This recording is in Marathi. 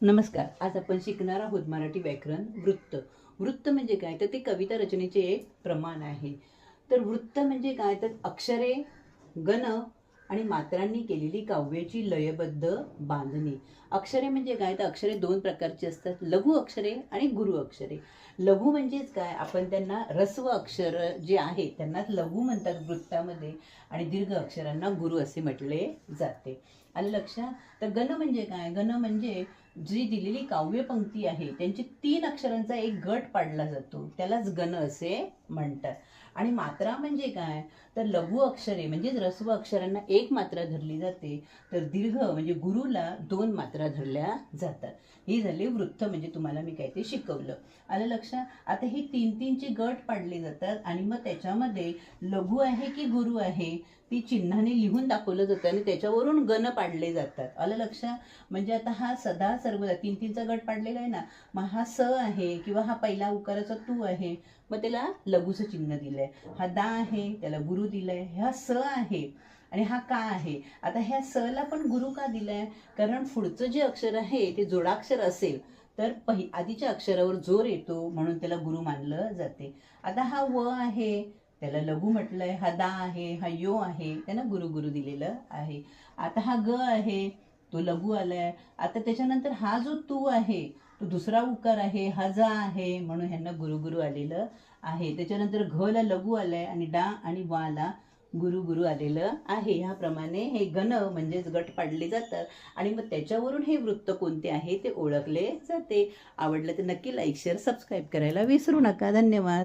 नमस्कार आज आपण शिकणार आहोत मराठी व्याकरण वृत्त. वृत्त म्हणजे काय? तर ते कविता रचनेचे एक प्रमाण आहे. तर वृत्त म्हणजे काय? तर अक्षरे गण आणि मात्रांनी केलेली काव्याची लयबद्ध बांधणी. अक्षरे म्हणजे काय? तर अक्षरे दोन प्रकारची असतात. लघु अक्षरे आणि गुरु अक्षरे. लघु म्हणजेच काय? आपण त्यांना रस्व अक्षर जे आहे त्यांनाच लघु म्हणतात वृत्तामध्ये आणि दीर्घ अक्षरांना गुरु असे म्हटले जाते. आलं लक्षात? तर गण म्हणजे काय? गण म्हणजे जी दिलेली काव्यपंक्ती आहे त्यांची तीन अक्षरांचा एक गट पाडला जातो. त्यालाच गण असे म्हणतात. आणि मात्रा म्हणजे काय? तर लघु अक्षरे म्हणजेच रस्व अक्षरांना एक मात्रा धरली जाते. तर दीर्घ म्हणजे गुरुला दोन मात्रा धरल्या जातात. ही झाली वृत्त म्हणजे तुम्हाला मी काय ते शिकवलं. आलं लक्षात? आता हे तीन तीनचे गट पाडले जातात आणि मग त्याच्यामध्ये लघु आहे की गुरु आहे ती चिन्हाने लिहून दाखवलं जातं आणि त्याच्यावरून गण पाडले जातात. आलं लक्षात? म्हणजे आता हा सदा सर्व तीन तीनचा गट पाडलेला आहे ना मग हा स आहे किंवा हा पहिला उकाराचा तू आहे मग त्याला लघुचं चिन्ह दिलंय. हा दा आहे त्याला गुरु दिलंय हा स आहे आणि हा का आहे. आता ह्या स ला पण गुरु का दिलाय? कारण पुढचं जे अक्षर आहे ते जोडाक्षर असेल तर पहि आधीच्या अक्षरावर जोर येतो म्हणून त्याला गुरु मानलं जाते. आता हा व आहे त्याला लघु म्हटलंय हा दा आहे हा यो आहे त्यांना गुरु गुरु दिलेलं आहे. आता हा ग आहे तो लघु आलाय. आता त्याच्यानंतर हा जो तू आहे तो दुसरा उकार आहे हा जा आहे म्हणून ह्यांना गुरु गुरु आलेलं आहे. त्याच्यानंतर घ ला लघु आलाय आणि डा आणि वाला गुरु गुरु आलेलं आहे. ह्याप्रमाणे हे गण म्हणजेच गट पाडले जातात. आणि मग त्याच्यावरून हे वृत्त कोणते आहे ते ओळखले जाते. आवडलं तर नक्की लाईक शेअर सबस्क्राईब करायला विसरू नका. धन्यवाद.